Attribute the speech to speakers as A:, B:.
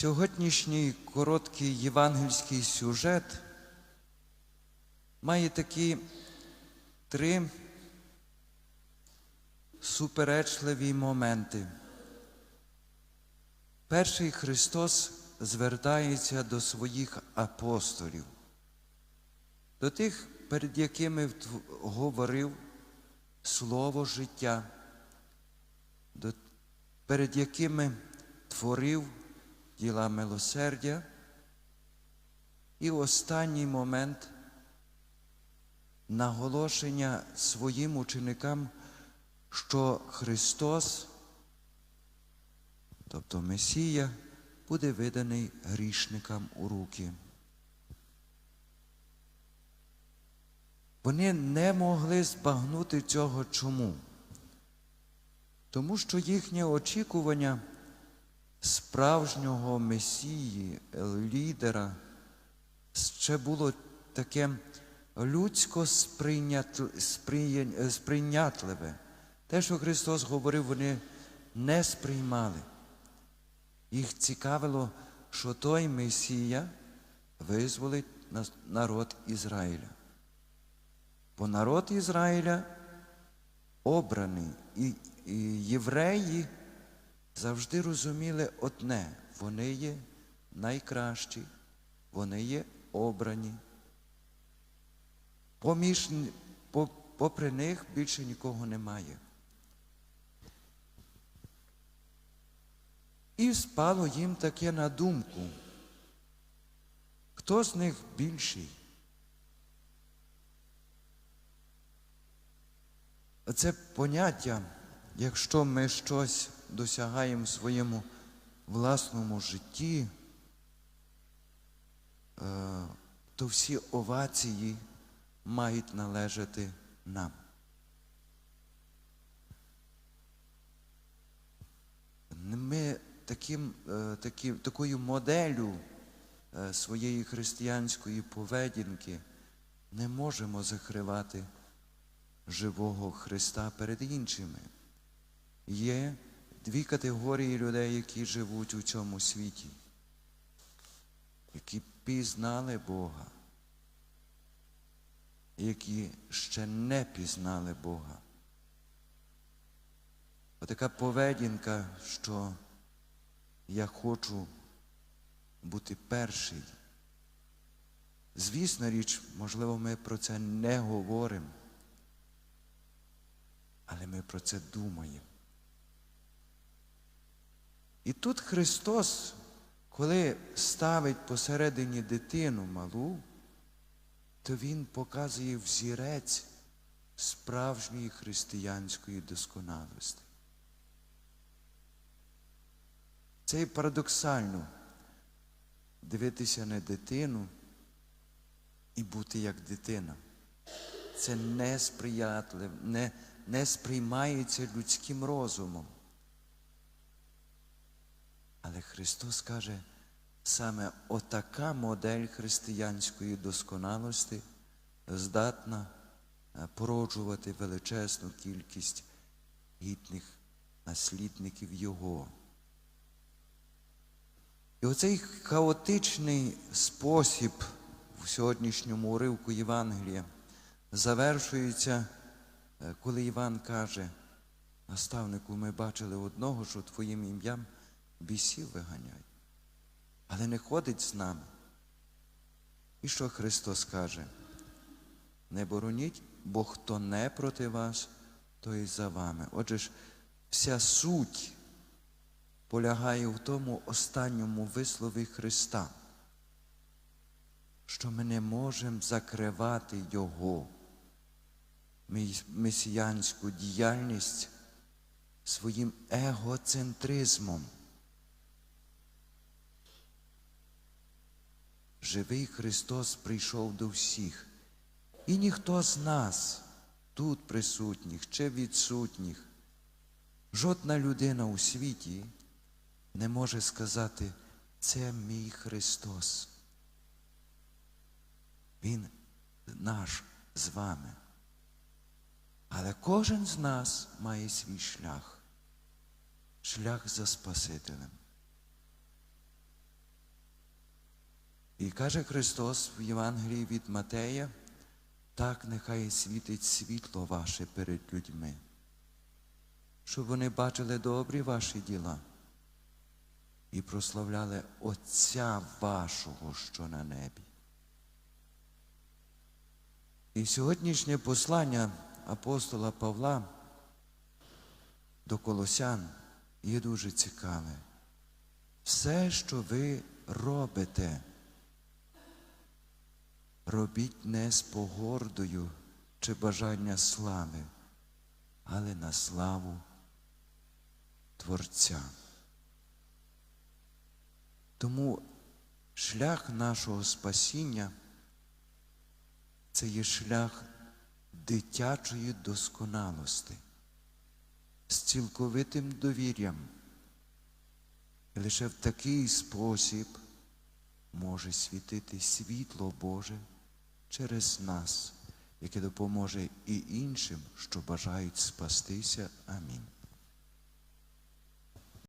A: Сьогоднішній короткий євангельський сюжет має такі три суперечливі моменти. Перший Христос звертається до своїх апостолів, до тих, перед якими говорив слово життя, перед якими творив діла милосердя. І останній момент наголошення своїм ученикам, що Христос, тобто Месія, буде виданий грішникам у руки. Вони не могли збагнути цього чому? Тому що їхнє очікування справжнього месії, лідера, ще було таке людсько сприйнятливе. Те, що Христос говорив, вони не сприймали. Їх цікавило, що той Месія визволить народ Ізраїля. Бо народ Ізраїля обраний, і, і євреї завжди розуміли одне: вони є найкращі, вони є обрані. Поміж, попри них більше нікого немає. І спало їм таке на думку. Хто з них більший? Це поняття, якщо ми щось досягаємо в своєму власному житті, е, то всі овації мають належати нам. Ми таким, е, таким, такою моделлю е, своєї християнської поведінки не можемо закривати живого Христа перед іншими. Є дві категорії людей, які живуть у цьому світі, які пізнали Бога, які ще не пізнали Бога. Отака поведінка, що я хочу бути перший. Звісна річ, можливо, ми про це не говоримо, але ми про це думаємо. І тут Христос, коли ставить посередині дитину малу, то Він показує взірець справжньої християнської досконалості. Це і парадоксально дивитися на дитину і бути як дитина. Це не сприятливо, не, не сприймається людським розумом. Але Христос каже, саме отака модель християнської досконалості здатна е, породжувати величезну кількість гідних наслідників Його. І оцей хаотичний спосіб в сьогоднішньому уривку Євангелія завершується, е, коли Іван каже, наставнику, ми бачили одного, що твоїм ім'ям бісів виганяє, але не ходить з нами. І що Христос каже? Не бороніть, бо хто не проти вас, той за вами. Отже ж, вся суть полягає в тому останньому вислові Христа, що ми не можемо закривати Його месіянську діяльність своїм егоцентризмом. Живий Христос прийшов до всіх, і ніхто з нас, тут присутніх чи відсутніх, жодна людина у світі не може сказати, це мій Христос. Він наш з вами. Але кожен з нас має свій шлях, шлях за Спасителем. І каже Христос в Євангелії від Матея, так нехай світить світло ваше перед людьми, щоб вони бачили добрі ваші діла і прославляли Отця вашого, що на небі. І сьогоднішнє послання апостола Павла до Колосян є дуже цікаве. Все, що ви робите, робіть не з погордою чи бажання слави, але на славу Творця. Тому шлях нашого спасіння це є шлях дитячої досконалості з цілковитим довір'ям. І лише в такий спосіб може світити світло Боже через нас, яке допоможе і іншим, що бажають спастися. Амінь.